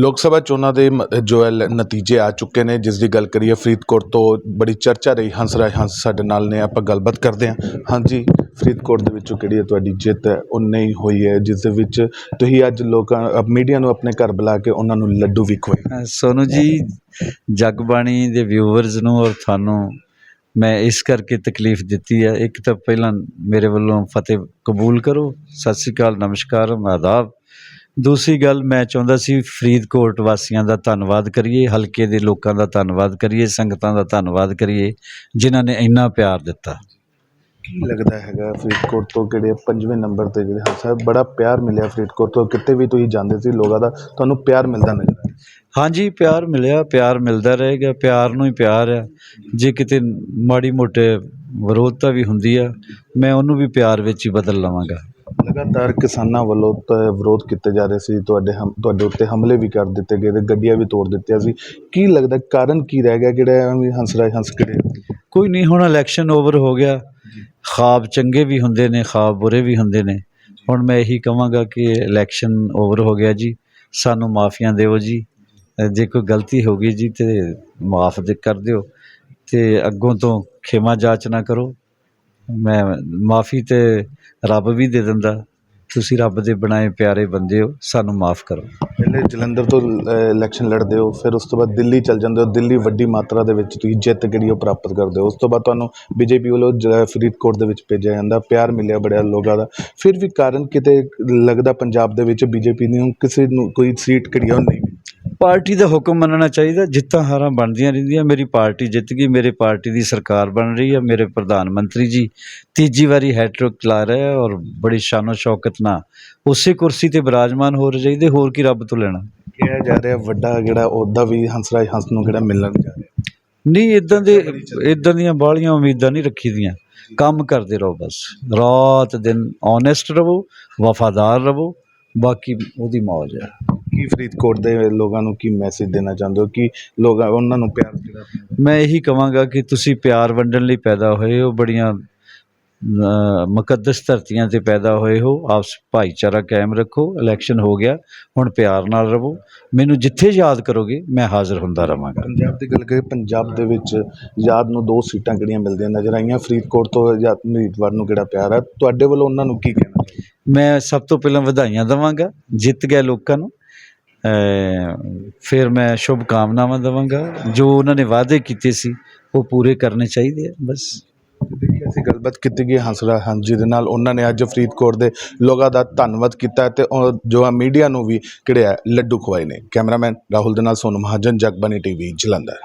ਲੋਕ ਸਭਾ ਚੋਣਾਂ ਦੇ ਜੋ ਹੈ ਲ- ਨਤੀਜੇ ਆ ਚੁੱਕੇ ਨੇ, ਜਿਸ ਦੀ ਗੱਲ ਕਰੀਏ ਫਰੀਦਕੋਟ ਤੋਂ ਬੜੀ ਚਰਚਾ ਰਹੀ, ਹੰਸ ਹੰਸਰਾਜ ਹੰਸ ਸਾਡੇ ਨਾਲ ਨੇ, ਆਪਾਂ ਗੱਲਬਾਤ ਕਰਦੇ ਹਾਂ। ਹਾਂਜੀ, ਫਰੀਦਕੋਟ ਦੇ ਵਿੱਚੋਂ ਕਿਹੜੀ ਹੈ ਤੁਹਾਡੀ ਜਿੱਤ? ਹੈ ਉਹ ਨਹੀਂ ਹੋਈ ਹੈ, ਜਿਸ ਦੇ ਵਿੱਚ ਤੁਸੀਂ ਅੱਜ ਲੋਕਾਂ ਮੀਡੀਆ ਨੂੰ ਆਪਣੇ ਘਰ ਬੁਲਾ ਕੇ ਉਹਨਾਂ ਨੂੰ ਲੱਡੂ ਵੀ ਖਵਾਏ। ਸੋਨੂ ਜੀ, ਜਗਬਾਣੀ ਦੇ ਵਿਊਅਰਸ ਨੂੰ ਔਰ ਤੁਹਾਨੂੰ ਮੈਂ ਇਸ ਕਰਕੇ ਤਕਲੀਫ ਦਿੱਤੀ ਹੈ। ਇੱਕ ਤਾਂ ਪਹਿਲਾਂ ਮੇਰੇ ਵੱਲੋਂ ਫਤਿਹ ਕਬੂਲ ਕਰੋ। ਸਤਿ ਸ੍ਰੀ ਅਕਾਲ, ਨਮਸਕਾਰ ਆਦਾਬ। ਦੂਸਰੀ ਗੱਲ ਮੈਂ ਚਾਹੁੰਦਾ ਸੀ ਫਰੀਦਕੋਟ ਵਾਸੀਆਂ ਦਾ ਧੰਨਵਾਦ ਕਰੀਏ ਹਲਕੇ ਦੇ ਲੋਕਾਂ ਦਾ ਧੰਨਵਾਦ ਕਰੀਏ ਸੰਗਤਾਂ ਦਾ ਧੰਨਵਾਦ ਕਰੀਏ ਜਿਨ੍ਹਾਂ ਨੇ ਇੰਨਾ ਪਿਆਰ ਦਿੱਤਾ। ਕੀ ਲੱਗਦਾ ਹੈਗਾ ਫਰੀਦਕੋਟ ਤੋਂ ਕਿਹੜੇ ਪੰਜਵੇਂ ਨੰਬਰ ਤੇ ਜਿਹੜੇ ਹਾਂ ਸਾਹਿਬ ਬੜਾ ਪਿਆਰ ਮਿਲਿਆ ਫਰੀਦਕੋਟ ਤੋਂ ਕਿਤੇ ਵੀ ਤੁਸੀਂ ਜਾਂਦੇ ਸੀ ਲੋਕਾਂ ਦਾ ਤੁਹਾਨੂੰ ਪਿਆਰ ਮਿਲਦਾ ਨਜ਼ਰ ਆਇਆ? ਹਾਂਜੀ ਪਿਆਰ ਮਿਲਿਆ ਪਿਆਰ ਮਿਲਦਾ ਰਹੇਗਾ ਪਿਆਰ ਨੂੰ ਹੀ ਪਿਆਰ ਆ ਜੇ ਕਿਤੇ ਮਾੜੀ ਮੋਟੇ ਵਿਰੋਧਤਾ ਵੀ ਹੁੰਦੀ ਆ ਮੈਂ ਉਹਨੂੰ ਵੀ ਪਿਆਰ ਵਿੱਚ ਹੀ ਬਦਲ ਲਵਾਂਗਾ। ਲਗਾਤਾਰ ਕਿਸਾਨਾਂ ਵੱਲੋਂ ਤਾਂ ਵਿਰੋਧ ਕੀਤੇ ਜਾ ਰਹੇ ਸੀ ਤੁਹਾਡੇ ਹਮ ਤੁਹਾਡੇ ਉੱਤੇ ਹਮਲੇ ਵੀ ਕਰ ਦਿੱਤੇ ਗਏ ਤੇ ਗੱਡੀਆਂ ਵੀ ਤੋੜ ਦਿੱਤੀਆਂ ਸੀ। ਕੀ ਲੱਗਦਾ ਕਾਰਨ ਕੀ ਰਹਿ ਗਿਆ ਜਿਹੜਾ ਐਵੇਂ ਹੰਸਰਾਜ ਹੰਸ ਕਿਹੜੇ? ਕੋਈ ਨਹੀਂ ਹੁਣ ਇਲੈਕਸ਼ਨ ਓਵਰ ਹੋ ਗਿਆ। ਖਾਬ ਚੰਗੇ ਵੀ ਹੁੰਦੇ ਨੇ ਖਾਬ ਬੁਰੇ ਵੀ ਹੁੰਦੇ ਨੇ। ਹੁਣ ਮੈਂ ਇਹੀ ਕਹਾਂਗਾ ਕਿ ਇਲੈਕਸ਼ਨ ਓਵਰ ਹੋ ਗਿਆ ਜੀ। ਸਾਨੂੰ ਮਾਫੀਆਂ ਦਿਓ ਜੀ। ਅ, ਜੇ ਕੋਈ ਗਲਤੀ ਹੋ ਗਈ ਜੀ ਤੇ ਮਾਫ ਕਰ ਦਿਓ। ਤੇ ਅੱਗੋਂ ਤੋਂ ਖਿਮਾ ਜਾਚਨਾ ਕਰੋ। ਮੈਂ ਮਾਫੀ ਤੇ ਰੱਬ ਵੀ ਦੇ ਦਿੰਦਾ। ਤੁਸੀਂ ਰੱਬ ਦੇ ਬਣਾਏ ਪਿਆਰੇ ਬੰਦੇ ਹੋ, ਸਾਨੂੰ ਮਾਫ ਕਰੋ। ਪਹਿਲੇ ਜਲੰਧਰ ਤੋਂ ਇਲੈਕਸ਼ਨ ਲੜਦੇ ਹੋ, ਫਿਰ ਉਸ ਤੋਂ ਬਾਅਦ ਦਿੱਲੀ ਚਲ ਜਾਂਦੇ ਹੋ। ਦਿੱਲੀ ਵੱਡੀ ਮਾਤਰਾ ਦੇ ਵਿੱਚ ਤੁਸੀਂ ਜਿੱਤ ਜਿਹੜੀ ਉਹ ਪ੍ਰਾਪਤ ਕਰਦੇ ਹੋ। ਉਸ ਤੋਂ ਬਾਅਦ ਤੁਹਾਨੂੰ ਬੀਜੇਪੀ ਵੱਲੋਂ ਜ- ਫਰੀਦਕੋਟ ਦੇ ਵਿੱਚ ਭੇਜਿਆ ਜਾਂਦਾ। ਪਿਆਰ ਮਿਲਿਆ ਬੜਿਆ ਲੋਕਾਂ ਦਾ। ਫਿਰ ਵੀ ਕਾਰਨ ਕਿਤੇ ਲੱਗਦਾ ਪੰਜਾਬ ਦੇ ਵਿੱਚ ਬੀਜੇਪੀ ਨੂੰ ਕਿਸੇ ਨੂੰ ਕੋਈ ਸੀਟ ਕਿਹੜੀ ਉਹ ਨਹੀਂ। ਪਾਰਟੀ ਦਾ ਹੁਕਮ ਮੰਨਣਾ ਚਾਹੀਦਾ ਜਿੱਤਾਂ ਹਾਰਾਂ ਬਣਦੀਆਂ ਰਹਿੰਦੀਆਂ ਮੇਰੀ ਪਾਰਟੀ ਜਿੱਤ ਗਈ ਮੇਰੇ ਪਾਰਟੀ ਦੀ ਸਰਕਾਰ ਬਣ ਰਹੀ ਹੈ ਮੇਰੇ ਪ੍ਰਧਾਨ ਮੰਤਰੀ ਜੀ ਤੀਜੀ ਵਾਰੀ ਹੈਟ੍ਰਿਕ ਚਲਾ ਰਹੇ ਆ ਔਰ ਬੜੀ ਸ਼ਾਨੋ ਸ਼ੌਕਤ ਨਾਲ ਉਸੇ ਕੁਰਸੀ ਤੇ ਬਿਰਾਜਮਾਨ ਹੋ ਰਹੇ ਚਾਹੀਦੇ ਹੋਰ ਕੀ ਰੱਬ ਤੋਂ ਲੈਣਾ? ਕਿਹਾ ਜਾ ਰਿਹਾ ਵੱਡਾ ਜਿਹੜਾ ਉਹਦਾ ਵੀ ਹੰਸਰਾਜ ਹੰਸ ਨੂੰ ਜਿਹੜਾ ਮਿਲਣ ਜਾ ਰਿਹਾ। ਨਹੀਂ ਇਦਾਂ ਦੇ ਇਦਾਂ ਦੀਆਂ ਬਾਹਲੀਆਂ ਉਮੀਦਾਂ ਨਹੀਂ ਰੱਖੀ ਦੀਆਂ। ਕੰਮ ਕਰਦੇ ਰਹੋ ਬਸ। ਰਾਤ ਦਿਨ ਓਨੈਸਟ ਰਹੋ ਵਫਾਦਾਰ ਰਹੋ ਬਾਕੀ ਉਹਦੀ ਮੌਜ ਹੈ। ਕੀ ਫਰੀਦਕੋਟ ਦੇ ਲੋਕਾਂ ਨੂੰ ਕੀ ਮੈਸੇਜ ਦੇਣਾ ਚਾਹੁੰਦੇ ਹੋ? ਕਿ ਲੋਕਾਂ ਉਹਨਾਂ ਨੂੰ ਪਿਆਰ ਜਿਹੜਾ ਮੈਂ ਇਹੀ ਕਹਾਂਗਾ ਕਿ ਤੁਸੀਂ ਪਿਆਰ ਵੰਡਣ ਲਈ ਪੈਦਾ ਹੋਏ ਹੋ ਬੜੀਆਂ ਅ, ਮੁਕੱਦਸ ਧਰਤੀਆਂ ਤੇ ਪੈਦਾ ਹੋਏ ਹੋ। ਆਪਸ ਭਾਈਚਾਰਾ ਕਾਇਮ ਰੱਖੋ ਇਲੈਕਸ਼ਨ ਹੋ ਗਿਆ ਹੁਣ ਪਿਆਰ ਨਾਲ ਰਹੋ। ਮੈਨੂੰ ਜਿੱਥੇ ਯਾਦ ਕਰੋਗੇ ਮੈਂ ਹਾਜ਼ਰ ਹੁੰਦਾ ਰਵਾਂਗਾ ਪੰਜਾਬ ਦੀ ਗੱਲ ਕਰੀਏ ਪੰਜਾਬ ਦੇ ਵਿੱਚ ਯਾਦ ਨੂੰ ਦੋ ਸੀਟਾਂ ਕਿਹੜੀਆਂ ਮਿਲਦੀਆਂ ਨਜ਼ਰ ਆਈਆਂ? ਫਰੀਦਕੋਟ ਤੋਂ ਜਾਂ ਉਮੀਦਵਾਰ ਨੂੰ ਕਿਹੜਾ ਪਿਆਰ ਹੈ? ਤੁਹਾਡੇ ਵੱਲੋਂ ਉਹਨਾਂ ਨੂੰ ਕੀ ਕਹਿਣਾ? ਮੈਂ ਸਭ ਤੋਂ ਪਹਿਲਾਂ ਵਧਾਈਆਂ ਦਵਾਂਗਾ ਜਿੱਤ ਗਏ ਲੋਕਾਂ ਨੂੰ। ਫਿਰ ਮੈਂ ਸ਼ੁਭ ਕਾਮਨਾਵਾਂ ਦਵਾਂਗਾ। ਜੋ ਉਹਨਾਂ ਨੇ ਵਾਅਦੇ ਕੀਤੇ ਸੀ, ਉਹ ਪੂਰੇ ਕਰਨੇ ਚਾਹੀਦੇ ਆ, ਬਸ। ਦੇਖਿਆ ਅਸੀਂ ਗੱਲਬਾਤ ਕੀਤੀ ਗਈ ਹੰਸਰਾ ਹਾਂਜੀ ਦੇ ਨਾਲ। ਉਹਨਾਂ ਨੇ ਅੱਜ ਫਰੀਦਕੋਟ ਦੇ ਲੋਕਾਂ ਦਾ ਧੰਨਵਾਦ ਕੀਤਾ ਹੈ ਤੇ ਉਹ ਜੋ ਆ ਮੀਡੀਆ ਨੂੰ ਵੀ ਕਿਹੜੇ ਆ, ਲੱਡੂ ਖਵਾਏ ਨੇ। ਕੈਮਰਾਮੈਨ ਰਾਹੁਲ ਦੇ ਨਾਲ ਸੋਨੂ ਮਹਾਜਨ ਜਗਬਾਨੀ ਟੀਵੀ, ਜਲੰਧਰ।